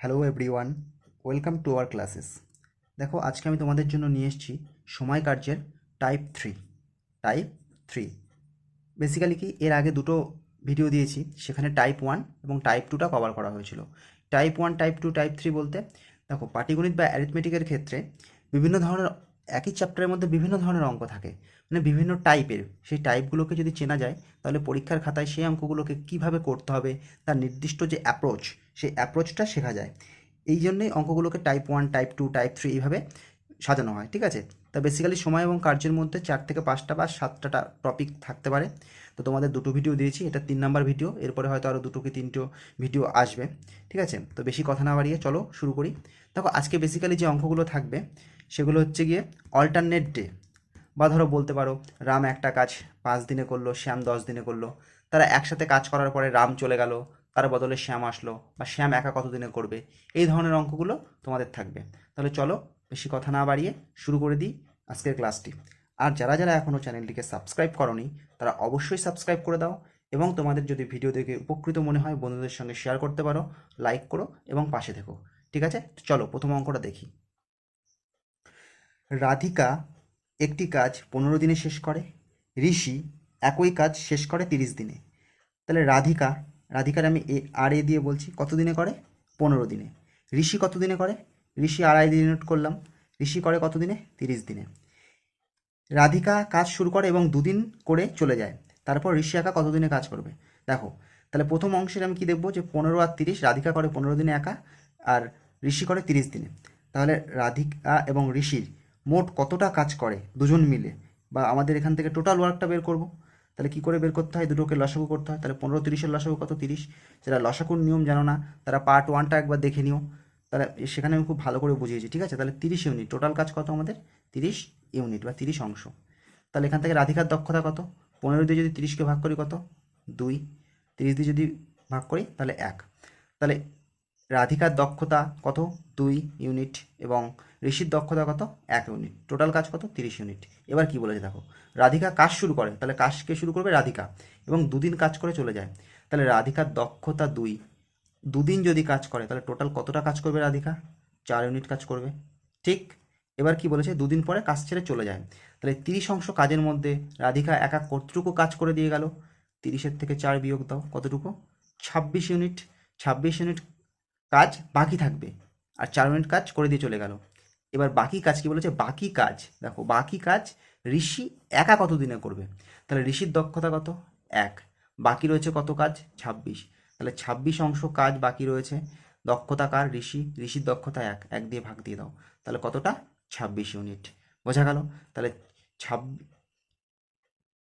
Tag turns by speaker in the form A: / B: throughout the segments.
A: Hello everyone welcome to our classes দেখো, আজকে আমি তোমাদের জন্য নিয়ে এসেছি সময় কার্যের type three type three basically কি, এর আগে দুটো ভিডিও দিয়েছি, সেখানে টাইপ ওয়ান এবং টাইপ টুটা কভার করা হয়েছিল। Type one type two type three বলতে, দেখো, পাটিগণিত বা অ্যারিথমেটিকের ক্ষেত্রে বিভিন্ন ধরনের, একই চ্যাপ্টারের মধ্যে বিভিন্ন ধরনের অঙ্ক থাকে। মানে বিভিন্ন টাইপের সেই টাইপগুলোকে যদি চেনা যায়, তাহলে পরীক্ষার খাতায় সেই অঙ্কগুলোকে কীভাবে করতে হবে, তার নির্দিষ্ট যে অ্যাপ্রোচ সেই অ্যাপ্রোচটা শেখা যায়। এই জন্যই অঙ্কগুলোকে type one type two type three এইভাবে সাজানো হয়, ঠিক আছে? তা বেসিক্যালি সময় এবং কার্যের মধ্যে চার থেকে পাঁচটা বা সাতটা টপিক থাকতে পারে। তো তোমাদের দুটো ভিডিও দিয়েছি, এটা তিন নাম্বার ভিডিও এরপরে হয়তো আরও দুটো কি তিনটো ভিডিও আসবে, ঠিক আছে? তো বেশি কথা না বাড়িয়ে চলো শুরু করি। দেখো, আজকে বেসিক্যালি যে অঙ্কগুলো থাকবে, সেগুলো হচ্ছে গিয়ে অল্টারনেট ডে বা ধরো বলতে পারো, রাম একটা কাজ পাঁচ দিনে করল, শ্যাম দশ দিনে করল। তারা একসাথে কাজ করার পরে রাম চলে গেল তার বদলে শ্যাম আসলো বা শ্যাম একা কত দিনে করবে? এই ধরনের অঙ্কগুলো তোমাদের থাকবে। তাহলে চলো বেশি কথা না বাড়িয়ে শুরু করে দিই আজকের ক্লাসটি। আর যারা যারা এখনও চ্যানেলটিকে সাবস্ক্রাইব করনি, তারা অবশ্যই সাবস্ক্রাইব করে দাও এবং তোমাদের যদি ভিডিও দেখে উপকৃত মনে হয়, বন্ধুদের সঙ্গে শেয়ার করতে পারো লাইক করো এবং পাশে থেকো। ঠিক আছে? চলো প্রথম অঙ্কটা দেখি। রাধিকা একটি কাজ পনেরো দিনে শেষ করে, ঋষি একই কাজ শেষ করে তিরিশ দিনে। তাহলে রাধিকা রাধিকার আমি এ, আর, এ দিয়ে বলছি, কত দিনে করে? পনেরো দিনে। ঋষি কত দিনে করে? ঋষি আড়াই দিনে নোট করলাম। ঋষি করে কত দিনে? তিরিশ দিনে। রাধিকা কাজ শুরু করে এবং দুদিন করে চলে যায়। তারপর ঋষি একা কত দিনে কাজ করবে? দেখো, তাহলে প্রথম অংশের আমি কি দেখব যে পনেরো আর তিরিশ, রাধিকা করে পনেরো দিনে একা আর ঋষি করে তিরিশ দিনে। তাহলে রাধিকা এবং ঋষির মোট কতটা কাজ করে দুজন মিলে? বা আমাদের এখান থেকে টোটাল ওয়ার্কটা বের করব। তাহলে কি করে বের করতে হয়? দুটোকে লসাগু করতে হয়। তাহলে পনেরো তিরিশের লসাগু কত তিরিশ? যারা লসাগুর নিয়ম জানো না। তারা পার্ট ওয়ানটা একবার দেখে নিও। তাহলে সেখানে আমি খুব ভালো করে বুঝিয়েছি, ঠিক আছে? তাহলে তিরিশ ইউনিট টোটাল কাজ কত আমাদের? তিরিশ ইউনিট বা তিরিশ অংশ। তাহলে এখান থেকে রাধিকার দক্ষতা কত? পনেরো দিয়ে যদি তিরিশকে ভাগ করি কত? দুই। তিরিশ দিয়ে যদি ভাগ করি, তাহলে এক। তাহলে রাধিকার দক্ষতা কত? দুই ইউনিট এবং ঋষির দক্ষতা কত? এক ইউনিট টোটাল কাজ কত? তিরিশ ইউনিট এবার কি বলেছে দেখো? রাধিকা কাজ শুরু করে, তাহলে কাজকে শুরু করবে? রাধিকা। এবং দুদিন কাজ করে চলে যায়। তাহলে রাধিকার দক্ষতা দুই। দুদিন যদি কাজ করে, তাহলে টোটাল কতটা কাজ করবে রাধিকা? চার ইউনিট কাজ করবে। ঠিক? এবার কি বলেছে? দুদিন পরে কাজ ছেড়ে চলে যায়। তাহলে তিরিশ অংশ কাজের মধ্যে রাধিকা একা কতটুকু কাজ করে দিয়ে গেল? তিরিশের থেকে চার বিয়োগ দাও। কতটুকু? ছাব্বিশ ইউনিট ছাব্বিশ ইউনিট কাজ বাকি থাকবে। আর চার মিনিট কাজ করে দিয়ে চলে গেল। এবার বাকি কাজ কি বলেছে? বাকি কাজ, দেখো, বাকি কাজ ঋষি একা কত দিনে করবে? তাহলে ঋষির দক্ষতা কত? এক। বাকি রয়েছে কত কাজ? ছাব্বিশ। তাহলে ছাব্বিশ অংশ কাজ বাকি রয়েছে। দক্ষতা কার? ঋষি। ঋষির দক্ষতা এক। এক দিয়ে ভাগ দিয়ে দাও। তাহলে কতটা? ছাব্বিশ ইউনিট। বোঝা গেল? তাহলে ছাব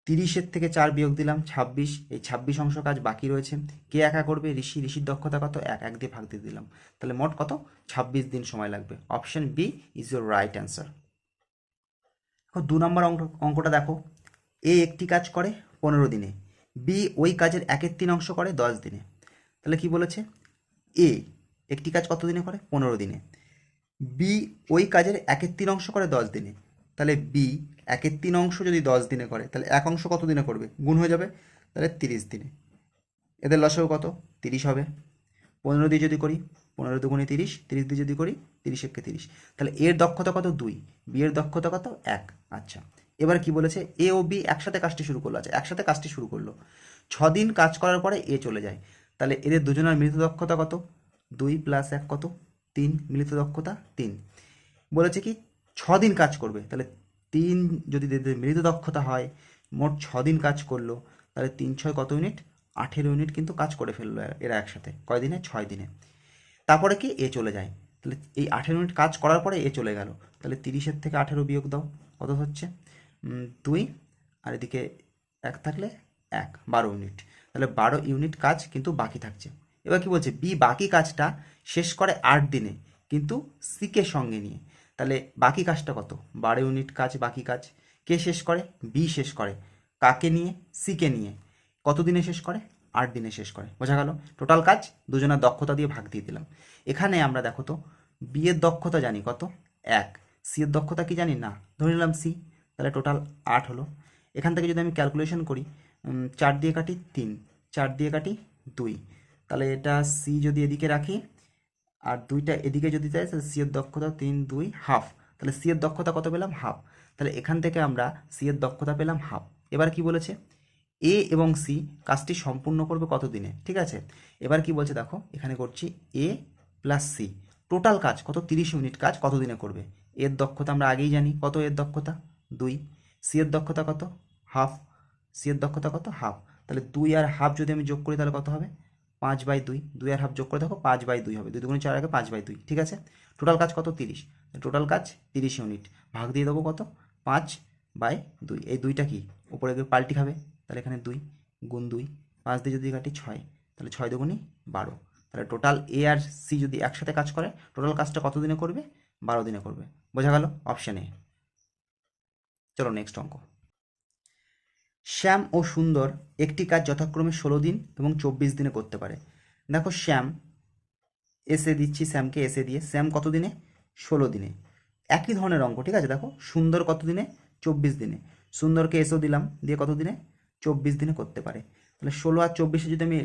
A: তিরিশের থেকে চার বিয়োগ দিলাম, ছাব্বিশ, এই ছাব্বিশ অংশ কাজ বাকি রয়েছে। কে একা করবে? ঋষি, ঋষির দক্ষতা কত? এক এক দিয়ে ভাগ দিয়ে দিলাম। তাহলে মোট কত? ছাব্বিশ দিন সময় লাগবে। Option B is your right answer. এখন দু নম্বর অঙ্ক অঙ্কটা দেখো। এ একটি কাজ করে পনেরো দিনে, বি ওই কাজের একের তিন অংশ করে দশ দিনে। তাহলে কি বলেছে? এ একটি কাজ কত দিনে করে? পনেরো দিনে। বি ওই কাজের একের তিন অংশ করে দশ দিনে। তাহলে বি একের তিন অংশ যদি দশ দিনে করে, তাহলে এক অংশ কত দিনে করবে? গুণ হয়ে যাবে তাহলে তিরিশ দিনে। এদের লসেও কত? তিরিশ হবে। পনেরো দিয়ে যদি করি, পনেরো দুগুণে তিরিশ তিরিশ দিয়ে যদি করি, তিরিশ একে তিরিশ। তাহলে এর দক্ষতা কত? দুই। বি এর দক্ষতা কত? এক। আচ্ছা। এবার কি বলেছে? এ ও বি একসাথে কাজটি শুরু করল। আচ্ছা একসাথে কাজটি শুরু করল। ছ দিন কাজ করার পরে এ চলে যায়। তাহলে এদের দুজনের মিলিত দক্ষতা কত? দুই প্লাস এক কত? তিন। মিলিত দক্ষতা তিন। বলেছে কি? ছ দিন কাজ করবে, তাহলে তিন যদি মিলিত দক্ষতা হয়, মোট ছ দিন কাজ করল, তাহলে তিন ছয় কত ইউনিট আঠেরো ইউনিট কিন্তু কাজ করে ফেলল এরা- একসাথে কয় দিনে ছয় দিনে। তারপরে কি? এ চলে যায়। তাহলে এই আঠেরো মিনিট কাজ করার পরে এ চলে গেল। তাহলে তিরিশের থেকে আঠেরো বিয়োগ দাও, কত হচ্ছে? দুই। আর এদিকে এক থাকলে এক, বারো ইউনিট তাহলে বারো ইউনিট কাজ কিন্তু বাকি থাকছে। এবার কি বলছে? বি বাকি কাজটা শেষ করে আট দিনে, কিন্তু সিকে সঙ্গে নিয়ে। তাহলে বাকি কাজটা কত? বারো ইউনিট কাজ, বাকি কাজ। কে শেষ করে? বি শেষ করে। কাকে নিয়ে? সিকে নিয়ে। কত দিনে শেষ করে? আট দিনে শেষ করে। বোঝা গেল? টোটাল কাজ, দুজনের দক্ষতা দিয়ে ভাগ দিয়ে দিলাম। এখানে আমরা দেখো তো বি এর দক্ষতা জানি কত? এক। সি এর দক্ষতা কি জানি? না। ধরে নিলাম সি তাহলে টোটাল আট হলো। এখান থেকে যদি আমি ক্যালকুলেশন করি চার দিয়ে কাটি তিন। চার দিয়ে কাটি দুই। তাহলে এটা সি যদি এদিকে রাখি আর দুইটা এদিকে যদি যাই, তাহলে সি এর দক্ষতা তিন, দুই হাফ তাহলে সি এর দক্ষতা কত পেলাম? হাফ তাহলে এখান থেকে আমরা সি এর দক্ষতা পেলাম হাফ এবার কি বলেছে? এ এবং সি কাজটি সম্পূর্ণ করবে কত দিনে ঠিক আছে? এবার কি বলছে দেখো, এখানে করছি এ প্লাস সি টোটাল কাজ কত? তিরিশ মিনিট কাজ কত দিনে করবে এর দক্ষতা আমরা আগেই জানি। কত এর দক্ষতা? দুই। সি এর দক্ষতা কত? হাফ সি এর দক্ষতা কত? হাফ তাহলে দুই আর হাফ যদি আমি যোগ করি, তাহলে কত হবে? পাঁচ বাই দুই দুই আর হাফ যোগ করে দেখো পাঁচ বাই দুই হবে। দুই দুগুণে চার আগে পাঁচ বাই দুই, ঠিক আছে? টোটাল কাজ কত? তিরিশ। টোটাল কাজ তিরিশ ইউনিট ভাগ দিয়ে দেবো কত? পাঁচ বাই দুই। এই দুইটা কি? উপরে গিয়ে পাল্টি খাবে। তাহলে এখানে দুই গুণ দুই, পাঁচ দিয়ে যদি কাটি ছয়, তাহলে ছয় দুগুণই বারো। তাহলে টোটাল এ আর সি যদি একসাথে কাজ করে টোটাল কাজটা কত দিনে করবে? বারো দিনে করবে। বোঝা গেল? অপশান চলো নেক্সট অঙ্ক। শ্যাম ও সুন্দর একটি কাজ যথাক্রমে ষোলো দিন এবং চব্বিশ দিনে করতে পারে। দেখো, শ্যাম এসে দিচ্ছি, শ্যামকে এসে দিয়ে। শ্যাম কত দিনে? ষোলো দিনে। একই ধরনের অঙ্ক, ঠিক আছে? দেখো, সুন্দর কত দিনে? চব্বিশ দিনে। সুন্দরকে এসেও দিলাম, দিয়ে কত দিনে? চব্বিশ দিনে করতে পারে। তাহলে ষোলো আর চব্বিশে যদি আমি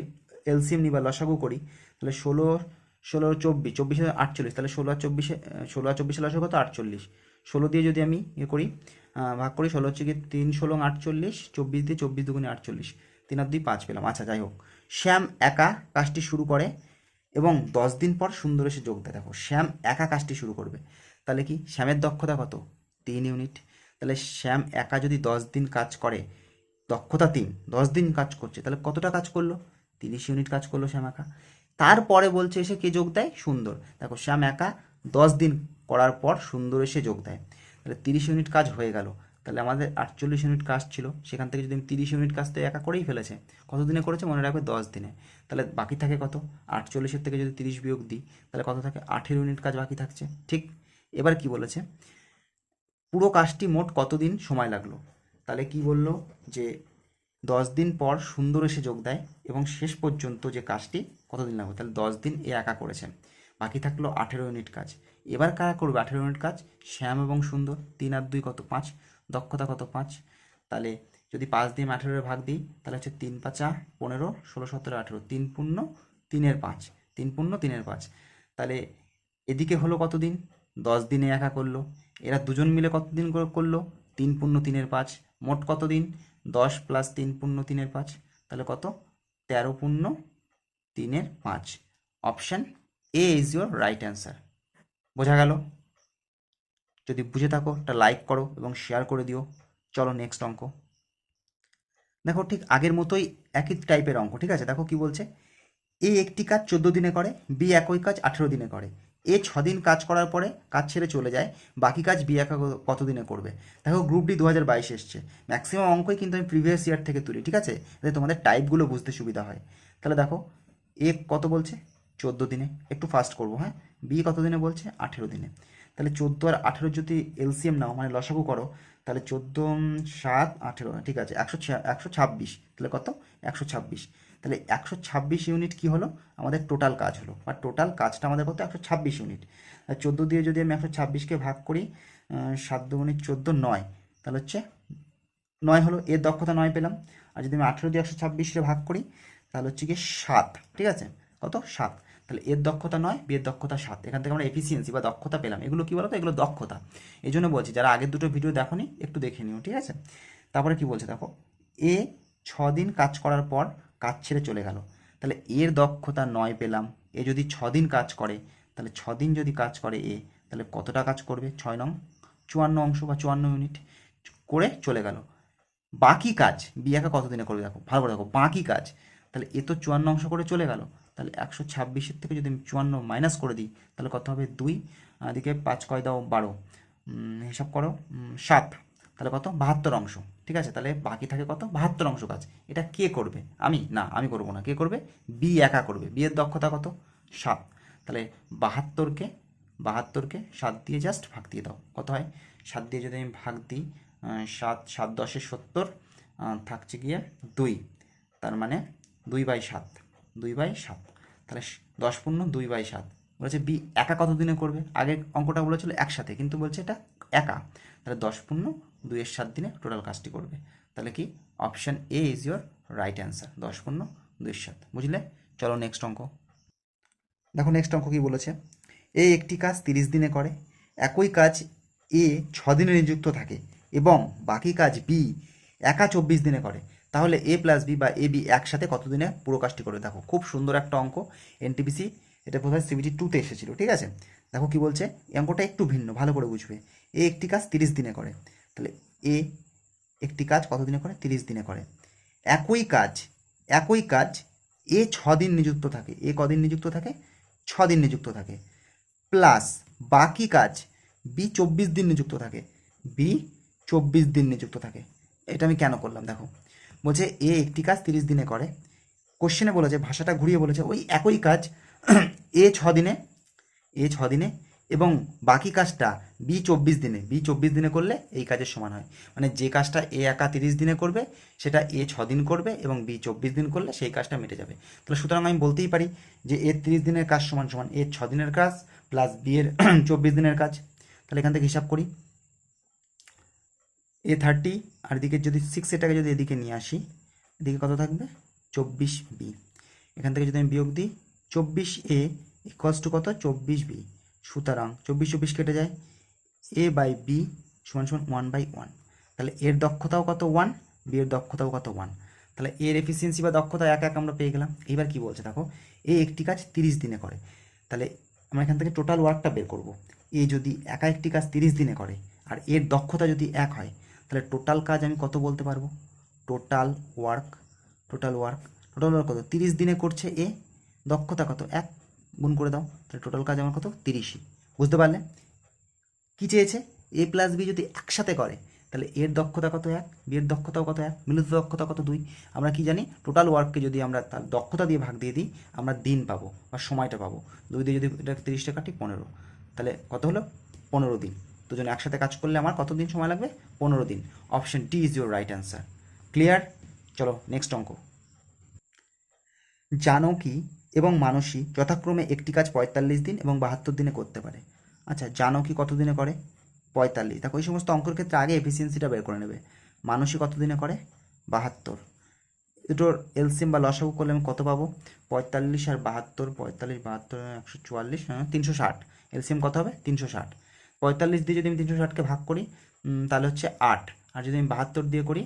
A: এলসিএম নিই বা লসাগু করি, তাহলে ষোলো ষোলো চব্বিশ, চব্বিশে আটচল্লিশ। তাহলে ষোলো আর চব্বিশে, ষোলো আর চব্বিশে লসাগু কত? আটচল্লিশ। ষোলো দিয়ে যদি আমি ইয়ে করি ভাগ করি, ষোলো হচ্ছে কি তিন ষোলো আটচল্লিশ চব্বিশ দিয়ে চব্বিশ দুগুণে আটচল্লিশ তিন আর দুই পাঁচ পেলাম। আচ্ছা যাই হোক। শ্যাম একা কাজটি শুরু করে এবং দশ দিন পর সুন্দর এসে যোগ দেয়। দেখো, শ্যাম একা কাজটি শুরু করবে। তাহলে কি শ্যামের দক্ষতা কত? তিন ইউনিট। তাহলে শ্যাম একা যদি দশ দিন কাজ করে, দক্ষতা তিন, দশ দিন কাজ করছে, তাহলে কতটা কাজ করল? তিরিশ ইউনিট কাজ করল শ্যাম একা। তারপরে বলছে এসে কে যোগ দেয়? সুন্দর। দেখো, শ্যাম একা দশ দিন করার পর সুন্দর এসে যোগ দেয়। তাহলে তিরিশ ইউনিট কাজ হয়ে গেল। তাহলে আমাদের আটচল্লিশ ইউনিট কাজ ছিল। সেখান থেকে যদি আমি তিরিশ ইউনিট কাজ তো একা করেই ফেলেছে। কত দিনে করেছে মনে রাখবে? দশ দিনে। তাহলে বাকি থাকে কত? আটচল্লিশের থেকে যদি তিরিশ বিয়োগ দিই, তাহলে কত থাকে? আঠেরো ইউনিট কাজ বাকি থাকছে। ঠিক এবার কি বলেছে? পুরো কাজটি মোট কতদিন সময় লাগল? তাহলে কি বলল? যে দশ দিন পর সুন্দর এসে যোগ দেয় এবং শেষ পর্যন্ত যে কাজটি কতদিন লাগবে? তাহলে দশ দিন এ একা করেছে। বাকি থাকল আঠেরো ইউনিট কাজ। এবার কারা করবে? আঠেরো ইউনিট কাজ। শ্যাম এবং সুন্দর, তিন আর দুই কত? পাঁচ। দক্ষতা কত? পাঁচ। তাহলে যদি পাঁচ দিয়ে আঠেরোর ভাগ দিই, তাহলে হচ্ছে তিন পাঁচা পনেরো, ষোলো, সতেরো, আঠেরো। তিন পূর্ণ, তিনের পাঁচ। তিন পূর্ণ, তিনের পাঁচ। তাহলে এদিকে হলো কতদিন দশ দিনে একা করল। এরা দুজন মিলে কতদিন করল? তিন পূর্ণ, তিনের পাঁচ। মোট কত দিন? দশ প্লাস তিন পূর্ণ, তিনের পাঁচ। তাহলে কত? তেরো পূর্ণ, তিনের পাঁচ। Option A is your right answer. বোঝা গেল? যদি বুঝে থাকো, একটা লাইক করো এবং শেয়ার করে দিও। চলো নেক্সট অঙ্ক। দেখো ঠিক আগের মতোই একই টাইপের অঙ্ক, ঠিক আছে? দেখো কি বলছে? এ একটি কাজ চোদ্দ দিনে করে বি একই কাজ আঠেরো দিনে করে। এ দিন কাজ করার পরে কাজ ছেড়ে চলে যায়, বাকি কাজ বি একা কত দিনে করবে? দেখো গ্রুপ ডি দু হাজার বাইশ এসছে। ম্যাক্সিমাম অঙ্কই কিন্তু আমি প্রিভিয়াস ইয়ার থেকে তুলি, ঠিক আছে? যাতে তোমাদের টাইপগুলো বুঝতে সুবিধা হয়। তাহলে দেখো এ কত বলছে? চোদ্দ দিনে, একটু ফাস্ট করব হ্যাঁ? বি কত দিনে বলছে? আঠেরো দিনে। তাহলে চোদ্দ আর আঠেরো যদি এলসিএম নাও মানে লসাগু করো, তাহলে চোদ্দ সাত, আঠেরো, ঠিক আছে, একশো একশো ছাব্বিশ, তাহলে কত? একশো ছাব্বিশ। তাহলে একশো ছাব্বিশ ইউনিট কি হলো? আমাদের টোটাল কাজ হলো। আর টোটাল কাজটা আমাদের কত? একশো ছাব্বিশ ইউনিট চোদ্দ দিয়ে যদি আমি একশো ছাব্বিশকে ভাগ করি সাত দুগুণে চোদ্দ নয়, তাহলে হচ্ছে নয় হলো, এর দক্ষতা নয় পেলাম। আর যদি আমি আঠেরো দিয়ে একশো ছাব্বিশে ভাগ করি, তাহলে হচ্ছে গিয়ে সাত, ঠিক আছে? কত? সাত। তাহলে এর দক্ষতা নয় বিয়ের দক্ষতা সাত। এখান থেকে আমরা এফিসিয়েন্সি বা দক্ষতা পেলাম। এগুলো কি বলতো? এগুলো দক্ষতা। এই জন্য বলছি, যারা আগের দুটো ভিডিও দেখোনি, একটু দেখে নিও, ঠিক আছে? তারপরে কি বলছে দেখো? এ ছ দিন কাজ করার পর কাজ ছেড়ে চলে গেল। তাহলে এর দক্ষতা নয় পেলাম। এ যদি ছ দিন কাজ করে, তাহলে ছ দিন যদি কাজ করে এ তাহলে কতটা কাজ করবে? ছয় নং, চুয়ান্ন অংশ বা চুয়ান্ন ইউনিট করে চলে গেল। বাকি কাজ বিয়াকা কত দিনে করবে দেখো? ভালো করে দেখো, বাকি কাজ। তাহলে এ তো চুয়ান্ন অংশ করে চলে গেল। তাহলে একশো ছাব্বিশের থেকে যদি আমি চুয়ান্ন মাইনাস করে দিই, তাহলে কত হবে? দুই। এদিকে পাঁচ কয় দাও বারো। হিসাব করো। সাত। তাহলে কত? বাহাত্তর অংশ। ঠিক আছে? তাহলে বাকি থাকে কত? বাহাত্তর অংশ কাজ। এটা কে করবে? আমি? না, আমি করব না। কে করবে? বি একা করবে। বি এর দক্ষতা কত? সাত। তাহলে বাহাত্তরকে বাহাত্তরকে সাত দিয়ে জাস্ট ভাগ দিয়ে দাও। কত হয়? সাত দিয়ে যদি আমি ভাগ দিই সাত সাত দশে সত্তর থাকছে গিয়ে দুই। তার মানে দুই বাই সাত। দুই বাই সাত। তাহলে দশ পূর্ণ দুই বাই সাত। বলেছে বি একা কত দিনে করবে? আগের অঙ্কটা বলেছিল একসাথে, কিন্তু বলছে এটা একা। তাহলে দশ পূর্ণ দুইয়ের সাত দিনে টোটাল কাজটি করবে। তাহলে কি? Option A is your right answer দশ পূর্ণ দুইয়ের সাত। বুঝলে? চলো নেক্সট অঙ্ক। দেখো নেক্সট অঙ্ক কি বলেছে? এ একটি কাজ তিরিশ দিনে করে, একই কাজ এ ছ দিনে নিযুক্ত থাকে এবং বাকি কাজ বি একা চব্বিশ দিনে করে। তাহলে এ প্লাস বি বা এ বি একসাথে কত দিনে পুরো কাজটি করবে? দেখো, খুব সুন্দর একটা অঙ্ক। এনটিপিসি এটা বোধহয় সিবিটি টুতে এসেছিল, ঠিক আছে? দেখো কি বলছে? এই অঙ্কটা একটু ভিন্ন, ভালো করে বুঝবে। এ একটি কাজ তিরিশ দিনে করে। তাহলে এ একটি কাজ কত দিনে করে? তিরিশ দিনে করে। একই কাজ একই কাজ এ ছ দিন নিযুক্ত থাকে। এ কদিন নিযুক্ত থাকে? ছ দিন নিযুক্ত থাকে। প্লাস বাকি কাজ বি চব্বিশ দিন নিযুক্ত থাকে। বি চব্বিশ দিন নিযুক্ত থাকে। এটা আমি কেন করলাম? দেখো বলছে, এ একটি কাজ তিরিশ দিনে করে। কোশ্চেনে বলেছে, ভাষাটা ঘুরিয়ে বলেছে, ওই একই কাজ এ ছ দিনে, এ ছ দিনে এবং বাকি কাজটা বি চব্বিশ দিনে। বি চব্বিশ দিনে করলে এই কাজের সমান হয়। মানে যে কাজটা এ একা তিরিশ দিনে করবে, সেটা এ ছ দিন করবে এবং বি চব্বিশ দিন করলে সেই কাজটা মিটে যাবে। তাহলে সুতরাং আমি বলতেই পারি যে, এ তিরিশ দিনের কাজ সমান সমান, এ ছ দিনের কাজ প্লাস বি এর চব্বিশ দিনের কাজ। তাহলে এখান থেকে হিসাব করি। এ থার্টি আর এদিকে যদি সিক্স এটাকে যদি এদিকে নিয়ে আসি, এদিকে কত থাকবে? চব্বিশ বি এখান থেকে যদি আমি বিয়োগ দিই, চব্বিশ এ ইকুয়ালস টু কত? চব্বিশ বি সুতরাং চব্বিশ চব্বিশ কেটে যায়। এ বাই বি সমান সমান ওয়ান বাই ওয়ান তাহলে এর দক্ষতাও কত? ওয়ান বি এর দক্ষতাও কত? ওয়ান তাহলে এর এফিসিয়েন্সি বা দক্ষতা এক এক আমরা পেয়ে গেলাম। এইবার কি বলছে দেখো এ একটি কাজ তিরিশ দিনে করে। তাহলে আমরা এখান থেকে টোটাল ওয়ার্কটা বের করব। এ যদি একা একটি কাজ তিরিশ দিনে করে, আর এর দক্ষতা যদি এক হয় তাহলে টোটাল কাজ আমি কত বলতে পারব? Total work total work total work কত? তিরিশ দিনে করছে এ, দক্ষতা কত? এক, গুণ করে দাও, তাহলে টোটাল কাজ আমার কত? তিরিশই। বুঝতে পারলে? কী চেয়েছে? এ প্লাস বি যদি একসাথে করে, তাহলে এর দক্ষতা কত এক? বি এর দক্ষতাও কত এক? মিলিত দক্ষতা কত দুই? আমরা কি জানি? টোটাল ওয়ার্ককে যদি আমরা তার দক্ষতা দিয়ে ভাগ দিয়ে দিই, আমরা দিন পাবো বা সময়টা পাবো। দুই দিয়ে যদি এটা তিরিশটা কাটি, পনেরো। তাহলে কত হলো? পনেরো দিন। দুজন একসাথে কাজ করলে আমার কত দিন সময় লাগবে? পনেরো দিন। Option D is your right answer. Clear? চলো নেক্সট অঙ্ক। জানকী এবং মানসী যথাক্রমে একটি কাজ পঁয়তাল্লিশ দিন এবং বাহাত্তর দিনে করতে পারে। আচ্ছা জানকী কত দিনে করে? পঁয়তাল্লিশ। দেখো এই সমস্ত অঙ্কের ক্ষেত্রে আগে এফিসিয়েন্সিটা বের করে নেবে। মানসী কত দিনে করে? বাহাত্তর। দুটোর এলসিএম বা লসাগু করলে আমি কত পাবো? পঁয়তাল্লিশ আর বাহাত্তর পঁয়তাল্লিশ বাহাত্তর একশো চুয়াল্লিশ হ্যাঁ, তিনশো ষাট। এলসিএম কত হবে? তিনশো ষাট। পঁয়তাল্লিশ দিয়ে যদি আমি তিনশো ষাটকে ভাগ করি তাহলে হচ্ছে আট। আর যদি আমি বাহাত্তর দিয়ে করি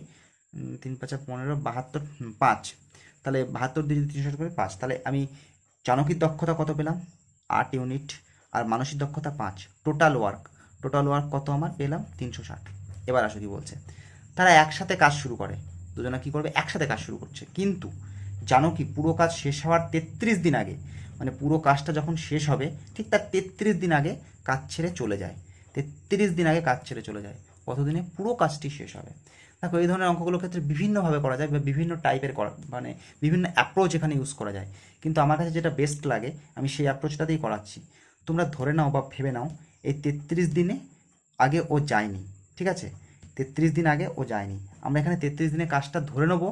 A: তিন পাঁচা পনেরো, বাহাত্তর পাঁচ। তাহলে বাহাত্তর দিয়ে যদি তিনশো ষাট করি, পাঁচ। তাহলে আমি চাণকির দক্ষতা কত পেলাম? আট ইউনিট। আর মানসিক দক্ষতা পাঁচ। Total work. টোটাল ওয়ার্ক কত আমার? পেলাম তিনশো ষাট। এবার আসো কি বলছে। তারা একসাথে কাজ শুরু করে। দুজনে কি করবে? একসাথে কাজ শুরু করছে। কিন্তু জানো পুরো কাজ শেষ হওয়ার তেত্রিশ দিন আগে মানে পুরো কাজটা যখন শেষ হবে, ঠিক তার তেত্রিশ দিন আগে কাজ ছেড়ে চলে যায়। তেত্রিশ দিন আগে কাজ ছেড়ে চলে যায়। কতদিনে? পুরো কাজটি শেষ হবে। দেখো, এই ধরনের অঙ্কগুলোর ক্ষেত্রে বিভিন্নভাবে করা যায় বা বিভিন্ন টাইপের করা মানে বিভিন্ন অ্যাপ্রোচ এখানে ইউজ করা যায়। কিন্তু আমার কাছে যেটা বেস্ট লাগে, আমি সেই অ্যাপ্রোচটাতেই করাচ্ছি। তোমরা ধরে নাও বা ভেবে নাও, এই তেত্রিশ দিনে আগে ও যায়নি, ঠিক আছে? তেত্রিশ দিন আগে ও যায়নি। আমরা এখানে তেত্রিশ দিনে কাজটা ধরে নেব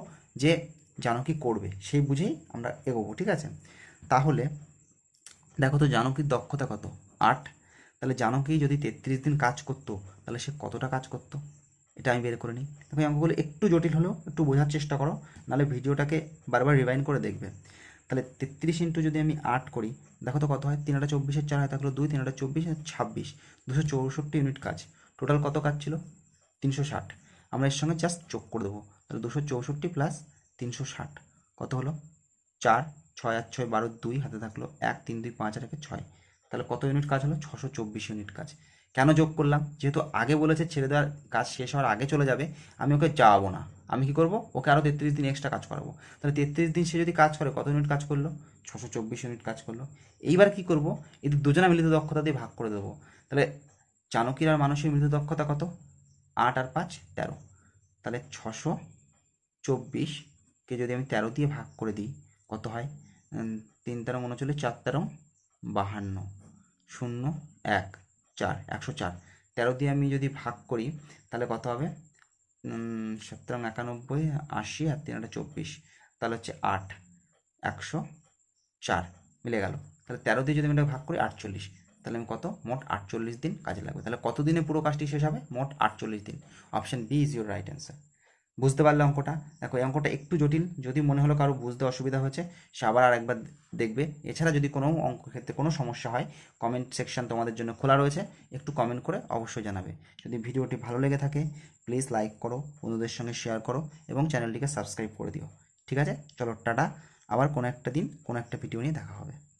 A: যে জানকী করবে, সেই বুঝেই আমরা এগোবো, ঠিক আছে? তাহলে দেখো তো জানকীর দক্ষতা কত? আট তাহলে জানকী যদি তেত্রিশ দিন কাজ করতো, তাহলে সে কতটা কাজ করতো? এটা আমি বের করে নিই। তবে এই অঙ্কগুলো একটু জটিল হলেও একটু বোঝার চেষ্টা করো, নাহলে ভিডিওটাকে বারবার রিভাইন্ড করে দেখবে। তাহলে তেত্রিশ ইন্টু যদি আমি আট করি, দেখো তো কত হয়? তিন আটা চব্বিশের চার হয় থাকল দুই তিন আটা চব্বিশ ছাব্বিশ। দুশো চৌষট্টি ইউনিট কাজ। টোটাল কত কাজ ছিল? তিনশো ষাট। আমরা এর সঙ্গে জাস্ট যোগ করে দেবো। তাহলে দুশো চৌষট্টি প্লাস তিনশো ষাট। কত হলো? চার, ছয় আর ছয় বারো, দুই, হাতে থাকল এক, তিন, দুই, পাঁচ, আর একে ছয়। তাহলে কত ইউনিট কাজ হলো? ছশো চব্বিশ ইউনিট কাজ। কেন যোগ করলাম? যেহেতু আগে বলেছে ছেড়ে দেওয়ার কাজ শেষ হওয়ার আগে চলে যাবে, আমি ওকে যাওয়াবো না। আমি কি করব? ওকে আরও তেত্রিশ দিন এক্সট্রা কাজ করাবো। তাহলে তেত্রিশ দিন সে যদি কাজ করে, কত ইউনিট কাজ করল? ছশো চব্বিশ ইউনিট কাজ করল। এইবার কি করব? এদের দুজনা মিলিত দক্ষতা দিয়ে ভাগ করে দেবো। তাহলে চাণকির আর মানুষের মিলিত দক্ষতা কত? আট আর পাঁচ, তেরো। তাহলে ছশো চব্বিশকে যদি আমি তেরো দিয়ে ভাগ করে দিই, কত হয়? তিন তেরো উনচল্লিশ, চার তেরো বাহান্ন। শূন্য এক চার, একশো চার। তেরো দিয়ে আমি যদি ভাগ করি, তাহলে কত হবে? সতেরো একানব্বই, আশি আর তিন চব্বিশ। তাহলে হচ্ছে আট, একশো চার মিলে গেল। তাহলে তেরো দিয়ে যদি আমি এটা ভাগ করি, আটচল্লিশ। তাহলে আমি কত? মোট আটচল্লিশ দিন কাজে লাগবে। তাহলে কত দিনে পুরো কাজটি শেষ হবে? মোট আটচল্লিশ দিন। Option B is your right answer. বুঝতে পারলে অঙ্কটা। দেখো, এই অঙ্কটা একটু জটিল। যদি মনে হলো কারও বুঝতে অসুবিধা হয়েছে, সে আবার আর একবার দেখবে। এছাড়া যদি কোনো অঙ্ক ক্ষেত্রে কোনো সমস্যা হয় কমেন্ট সেকশন তোমাদের জন্য খোলা রয়েছে। একটু কমেন্ট করে অবশ্যই জানাবে। যদি ভিডিওটি ভালো লেগে থাকে প্লিজ লাইক করো, বন্ধুদের সঙ্গে শেয়ার করো এবং চ্যানেলটিকে সাবস্ক্রাইব করে দিও। ঠিক আছে? চলো, টাটা। আবার কোনো একটা দিন, কোনো একটা ভিডিও নিয়ে দেখা হবে।